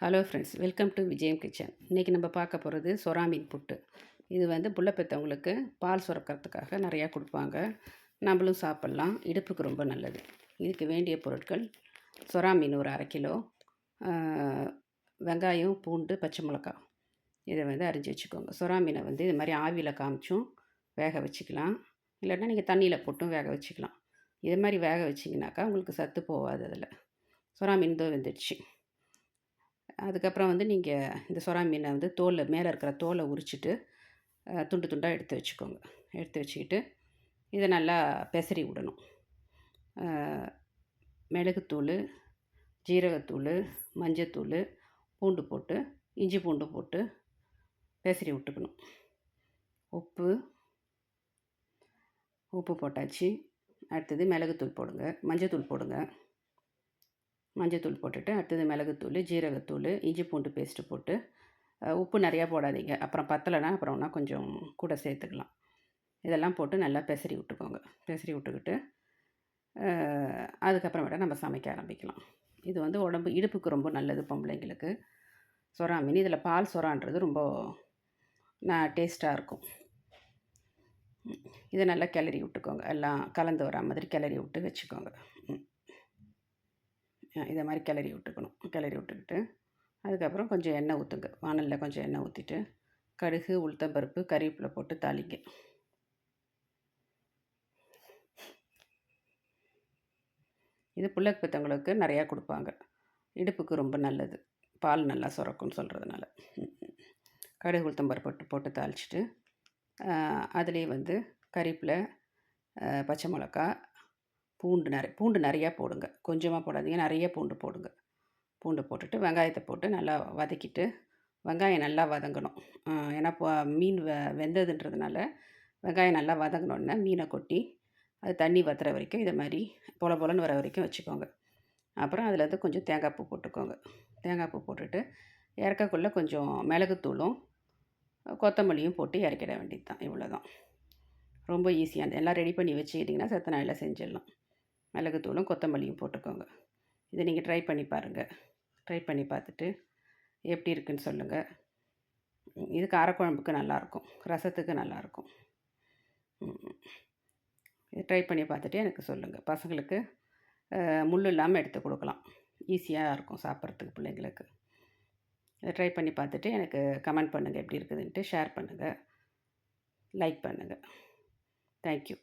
Hello friends welcome to Vijayam kitchen இன்றைக்கி நம்ம பார்க்க போகிறது சொரா மீன் புட்டு. இது வந்து புள்ள பெற்றவங்களுக்கு பால் சுரக்கிறதுக்காக நிறையா கொடுப்பாங்க. நம்மளும் சாப்பிட்லாம். இடுப்புக்கு ரொம்ப நல்லது. இதுக்கு வேண்டிய பொருட்கள் சொரா மீன் ஒரு அரை கிலோ வெங்காயம் பூண்டு பச்சை மிளகாய் இதை வந்து அரிஞ்சு வச்சுக்கோங்க. சொரா மீனை வந்து இது மாதிரி ஆவியில் காமிச்சும் வேக வச்சுக்கலாம். இல்லைன்னா நீங்கள் தண்ணியில் போட்டும் வேக வச்சுக்கலாம். இது மாதிரி வேக வச்சிங்கனாக்கா உங்களுக்கு சத்து போகாது அதில் சொரா மீன் தான் வெந்துடுச்சு. அதுக்கப்புறம் வந்து நீங்கள் இந்த சொரா மீனை வந்து தோலில் மேலே இருக்கிற தோலை உரிச்சிட்டு துண்டு துண்டாக எடுத்து வச்சுக்கோங்க. எடுத்து வச்சுக்கிட்டு இதை நல்லா பெசரி விடணும். மிளகுத்தூள் ஜீரகத்தூள் மஞ்சத்தூள் பூண்டு போட்டு இஞ்சி பூண்டு போட்டு பெசரி விட்டுக்கணும். உப்பு உப்பு போட்டாச்சு. அடுத்தது மிளகுத்தூள் போடுங்க. மஞ்சத்தூள் போடுங்க. மஞ்சத்தூள் போட்டுட்டு அடுத்தது மிளகுத்தூள் ஜீரகத்தூள் இஞ்சி பூண்டு பேஸ்ட்டு போட்டு உப்பு நிறையா போடாதீங்க. அப்புறம் பத்தலைன்னா அப்புறம்னா கொஞ்சம் கூட சேர்த்துக்கலாம். இதெல்லாம் போட்டு நல்லா பெசரி விட்டுக்கோங்க. பெசரி விட்டுக்கிட்டு அதுக்கப்புறமேட்டா நம்ம சமைக்க ஆரம்பிக்கலாம். இது வந்து உடம்பு இடுப்புக்கு ரொம்ப நல்லது பொம்பளைங்களுக்கு. சொரா மீன். இதில் பால் சொரான்றது ரொம்ப நான் டேஸ்ட்டாக இருக்கும். இதை நல்லா கிளறி விட்டுக்கோங்க. எல்லாம் கலந்து வரா மாதிரி கிளறி விட்டு வச்சுக்கோங்க. ம். இதை மாதிரி கிளறி விட்டுக்கணும். கிளறி விட்டுக்கிட்டு அதுக்கப்புறம் கொஞ்சம் எண்ணெய் ஊற்றுங்க வானலில் கொஞ்சம் எண்ணெய் ஊற்றிட்டு கடுகு உளுத்தம்பருப்பு கறிவேப்பிலை போட்டு தாளிங்க. இது புள்ள பெற்றவங்களுக்கு நிறையா கொடுப்பாங்க. இடுப்புக்கு ரொம்ப நல்லது. பால் நல்லா சுரக்கும்னு சொல்கிறதுனால கடுகு உளுத்தம்பருப்பு போட்டு போட்டு தாளிச்சிட்டு அதுலேயே வந்து கறிப்பில் பச்சை மிளகா பூண்டு நிறைய பூண்டு நிறையா போடுங்க. கொஞ்சமாக போடாதீங்க. நிறைய பூண்டு போடுங்க. பூண்டு போட்டுட்டு வெங்காயத்தை போட்டு நல்லா வதக்கிட்டு வெங்காயம் நல்லா வதங்கணும். ஏன்னா இப்போ மீன் வெ வெந்ததுன்றதுனால வெங்காயம் நல்லா வதங்கினோடனே மீனை கொட்டி அது தண்ணி வத்துற வரைக்கும் இதை மாதிரி பொல பொலன்னு வர வரைக்கும் வச்சுக்கோங்க. அப்புறம் அதில் வந்து கொஞ்சம் தேங்காய் பூ போட்டுக்கோங்க. தேங்காய் பூ போட்டுட்டு இறக்கக்குள்ளே கொஞ்சம் மிளகுத்தூளும் கொத்தமல்லியும் போட்டு இறக்கிட வேண்டியது தான் இவ்வளோ தான் ரொம்ப ஈஸியாக எல்லாம் ரெடி பண்ணி வச்சுக்கிட்டிங்கன்னா செத்த நாளில் செஞ்சிடலாம். மிளகுத்தூளும் கொத்தமல்லியும் போட்டுக்கோங்க. இதை நீங்கள் ட்ரை பண்ணி பாருங்கள் ட்ரை பண்ணி பார்த்துட்டு எப்படி இருக்குன்னு சொல்லுங்கள் இது காரக்குழம்புக்கு நல்லாயிருக்கும் ரசத்துக்கு நல்லாயிருக்கும் இது ட்ரை பண்ணி பார்த்துட்டு எனக்கு சொல்லுங்கள் பசங்களுக்கு முள் இல்லாமல் எடுத்து கொடுக்கலாம். ஈஸியாக இருக்கும் சாப்பிட்றதுக்கு பிள்ளைங்களுக்கு. இதை ட்ரை பண்ணி பார்த்துட்டு எனக்கு கமெண்ட் பண்ணுங்கள் எப்படி இருக்குதுன்ட்டு ஷேர் பண்ணுங்கள் லைக் பண்ணுங்கள் தேங்க்யூ